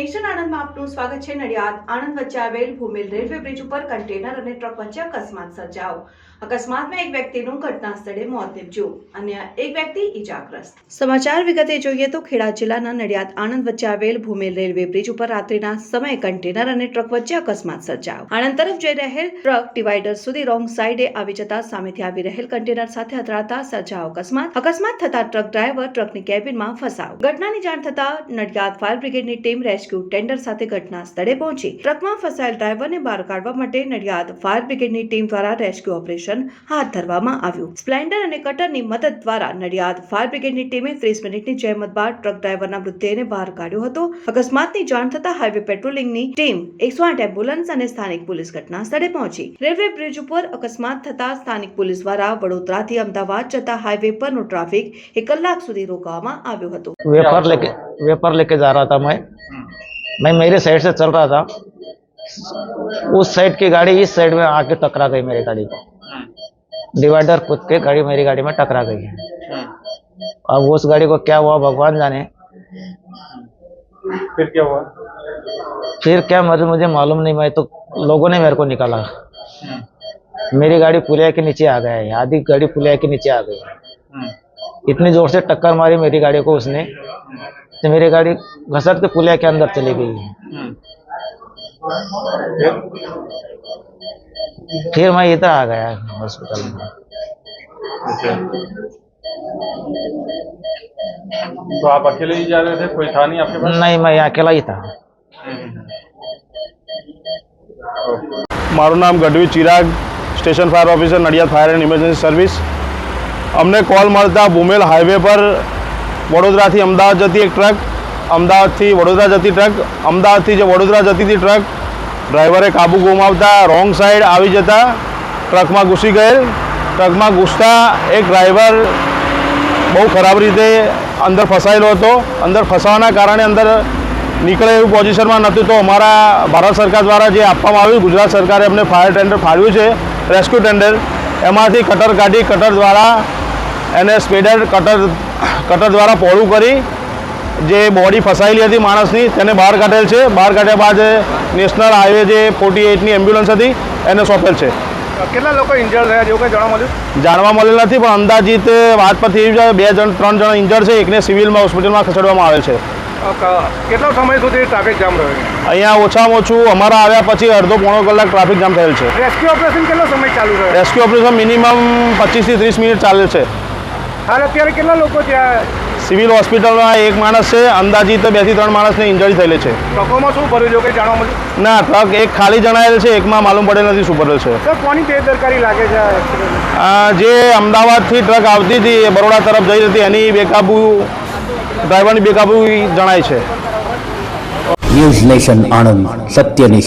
Station આણંદમાં આપનું સ્વાગત છે. નડિયાદ આણંદ વચ્ચે આવેલ ભૂમિલ રેલવે બ્રિજ ઉપર કન્ટેનર અને ટ્રક વચ્ચે અકસ્માત સર્જાયો. અકસ્માતમાં એક વ્યક્તિનું ઘટના સ્થળે મોત નીપજ્યું. અન્ય એક વ્યક્તિ ઈજાગ્રસ્ત. સમાચાર વિગતે જોઈએ તો ખેડા જિલ્લાના નડિયાદ આણંદ વચ્ચે આવેલ ભૂમિલ રેલવે બ્રિજ ઉપર રાત્રિના સમયે કન્ટેનર અને ટ્રક વચ્ચે અકસ્માત સર્જાયો. આણંદ તરફ જઈ રહેલ ટ્રક ડિવાઈડર સુધી રોંગ સાઈડે આવી જતા સામેથી આવી રહેલ કન્ટેનર સાથે અથડાતા સર્જાયો અકસ્માત. અકસ્માત થતા ટ્રક ડ્રાઈવર ટ્રકની કેબિનમાં ફસાયો. ઘટનાની જાણ થતા નડિયાદ ફાયર બ્રિગેડની ટીમ રેસ્ક્યુ રેસ્ક્યુ ટેન્ડર સાથે ઘટના સ્થળે પહોંચી. ટ્રકમાં ફસાયેલ ડ્રાઈવરને બહાર કાઢવા માટે નડિયાદ ફાયર બ્રિગેડની ટીમ દ્વારા રેસ્ક્યુ ઓપરેશન હાથ ધરવામાં આવ્યું. સ્પ્લેન્ડર અને કટરની મદદ દ્વારા નડિયાદ ફાયર બ્રિગેડની ટીમે ત્રીસ મિનિટની જહેમત બાદ ટ્રક ડ્રાઈવરના મૃતદેહને બહાર કાઢ્યો હતો. અકસ્માતની જાણ થતા હાઈવે પેટ્રોલિંગની ટીમ એકસો આઠ એમ્બ્યુલન્સ અને સ્થાનિક પોલીસ ઘટના સ્થળે પહોંચી. રેલવે બ્રિજ ઉપર અકસ્માત થતા સ્થાનિક પોલીસ દ્વારા વડોદરાથી અમદાવાદ જતા હાઈવે પરનો ટ્રાફિક એક કલાક સુધી રોકવામાં આવ્યો હતો. વેપાર લેકે વેપાર લેકે જા રહા હતા મેં मैं मेरे साइड से चल रहा था। उस साइड की गाड़ी इस साइड में आके टकरा गई मेरी गाड़ी को। डिवाइडर कूद के गाड़ी मेरी गाड़ी में टकरा गई है। अब उस गाड़ी को क्या हुआ भगवान जाने। फिर क्या हुआ? फिर क्या मतलब मुझे मालूम नहीं मैं तो लोगों ने मेरे को निकाला। मेरी गाड़ी पुलिया के नीचे आ गया है आधी गाड़ी पुलिया के नीचे आ गई इतनी ज़ोर से टक्कर मारी मेरी गाड़ी को उसने। तो मेरी गाड़ी घसट के पुलिया के अंदर चली गई है फिर मैं इधर आ गया हॉस्पिटल में तो आप अकेले ही जा रहे थे कोई था नहीं आपके पास नहीं मैं अकेला ही था મારું નામ Gadhvi Chirag station fire officer Nadiad fire and emergency service અમને કોલ મળતા ભૂમેલ હાઈવે પર વડોદરાથી અમદાવાદ જતી એક ટ્રક, અમદાવાદથી વડોદરા જતી ટ્રક, અમદાવાદથી જે વડોદરા જતી હતી ટ્રક, ડ્રાઈવરે કાબુ ગુમાવતા, રોંગ સાઈડ આવી જતા ટ્રકમાં ઘૂસી ગયેલ. ટ્રકમાં ઘૂસતા એક ડ્રાઈવર બહુ ખરાબ રીતે અંદર ફસાયેલો હતો. અંદર ફસાવાના કારણે અંદર નીકળે એવું પોઝિશનમાં નહોતું. તો અમારા ભારત સરકાર દ્વારા જે આપવામાં આવ્યું, ગુજરાત સરકારે અમને ફાયર ટેન્ડર ફાળવ્યું છે, રેસ્ક્યુ ટેન્ડર, એમાંથી કટર કાઢી, કટર દ્વારા એને સ્પીડર, કટર કટર દ્વારા પહોળું કરી જે બોડી ફસાયેલી હતી માણસની તેને બહાર કાઢેલ છે. બહાર કાઢ્યા બાદ નેશનલ હાઈવે જે ફોર્ટી એઇટની એમ્બ્યુલન્સ હતી એને સોંપેલ છે. કેટલા લોકો ઇન્જર્ડ થયા જેવું કંઈ જાણવા મળ્યું? જાણવા મળેલ નથી પણ અંદાજિત વાત પરથી એવી બે જણ ત્રણ જણ ઇન્જર્ડ છે. એકને સિવિલમાં હોસ્પિટલમાં ખસેડવામાં આવેલ છે. કેટલો સમય સુધી ટ્રાફિક જામ રહ્યો અહીંયા ઓછામાં ઓછું અમારા આવ્યા પછી અડધો પોણો કલાક ટ્રાફિક જામ થયેલ છે. રેસ્ક્યુ ઓપરેશન કેટલો સમય ચાલુ રહ્યો? રેસ્ક્યુ ઓપરેશન મિનિમમ પચીસથી ત્રીસ મિનિટ ચાલે છે. હાલ અત્યારે કેટલા લોકો ત્યાં સિવિલ હોસ્પિટલમાં એક માણસ છે અંદાજિત બેથી ત્રણ માણસને ઇન્જરી થયેલી છે. ટ્રકોમાં શું ભર્યું છે કંઈ જાણવા મળ્યું? ના ટ્રક એક ખાલી જણાયેલ છે એકમાં માલુમ પડેલ નથી શું ભરેલ છે. કોની બેદરકારી લાગે છે આ જે અમદાવાદથી ટ્રક આવતી હતી એ બરોડા તરફ જઈ હતી એની બેકાબુ ડ્રાઈવરની બેકાબુ જણાય છે. ન્યૂઝ નેશન આણંદ સત્યની